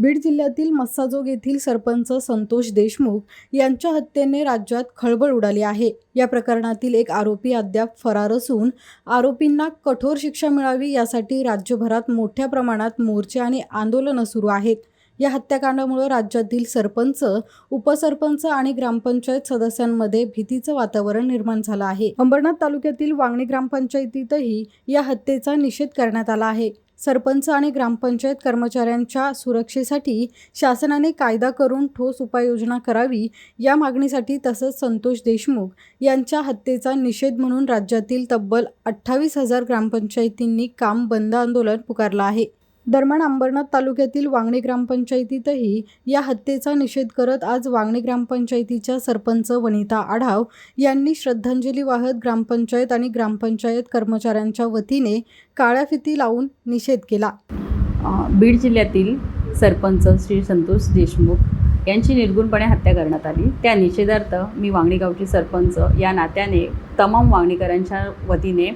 बीड जिल्ह्यातील मस्साजोग येथील सरपंच संतोष देशमुख यांच्या हत्येने राज्यात खळबळ उडाली आहे. या प्रकरणातील एक आरोपी अद्याप फरार असून आरोपींना कठोर शिक्षा मिळावी यासाठी राज्यभरात मोठ्या प्रमाणात मोर्चे आणि आंदोलनं सुरू आहेत. या हत्याकांडामुळे राज्यातील सरपंच उपसरपंच आणि ग्रामपंचायत सदस्यांमध्ये भीतीचं वातावरण निर्माण झालं आहे. अंबरनाथ तालुक्यातील वांगणी ग्रामपंचायतीतही या हत्येचा निषेध करण्यात आला आहे. सरपंच आणि ग्रामपंचायत कर्मचाऱ्यांच्या सुरक्षेसाठी शासनाने कायदा करून ठोस उपाययोजना करावी या मागणीसाठी तसंच संतोष देशमुख यांच्या हत्येचा निषेध म्हणून राज्यातील तब्बल अठ्ठावीस हजार ग्रामपंचायतींनी काम बंद आंदोलन पुकारलं आहे. दरम्यान अंबरनाथ तालुक्यातील वांगणी ग्रामपंचायतीतही या हत्येचा निषेध करत आज वांगणी ग्रामपंचायतीच्या सरपंच वनिता आढाव यांनी श्रद्धांजली वाहत ग्रामपंचायत आणि ग्रामपंचायत कर्मचाऱ्यांच्या वतीने काळ्या फिती लावून निषेध केला. बीड जिल्ह्यातील सरपंच श्री संतोष देशमुख यांची निर्गुणपणे हत्या करण्यात आली. त्या निषेधार्थ मी वांगणी गावची सरपंच या नात्याने तमाम वांगणीकरांच्या वतीने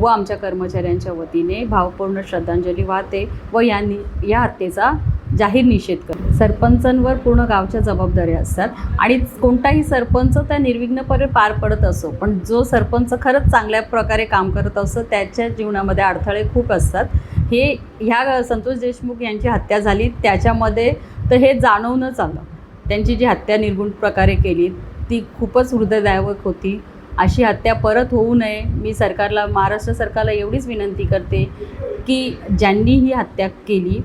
व आमच्या कर्मचाऱ्यांच्या वतीने भावपूर्ण श्रद्धांजली वाहते व या नि या हत्येचा जाहीर निषेध करते. सरपंचांवर पूर्ण गावच्या जबाबदाऱ्या असतात आणि कोणताही सरपंच त्या निर्विघ्नपणे पार पडत असो पण जो सरपंच खरंच चांगल्या प्रकारे काम करत असतो त्याच्या जीवनामध्ये अडथळे खूप असतात. हे ह्या संतोष देशमुख यांची हत्या झाली त्याच्यामध्ये तर हे जाणवणंच आलं. त्यांची जी हत्या निर्गुण प्रकारे केली ती खूपच हृदयदायक होती. अशी हत्या परत होऊ नये. मी सरकारला महाराष्ट्र सरकारला एवढीच विनंती करते की ज्यांनी ही हत्या केली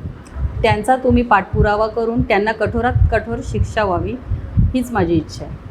त्यांचा तुम्ही पाठपुरावा करून त्यांना कठोरात कठोर शिक्षा व्हावी हीच माझी इच्छा आहे.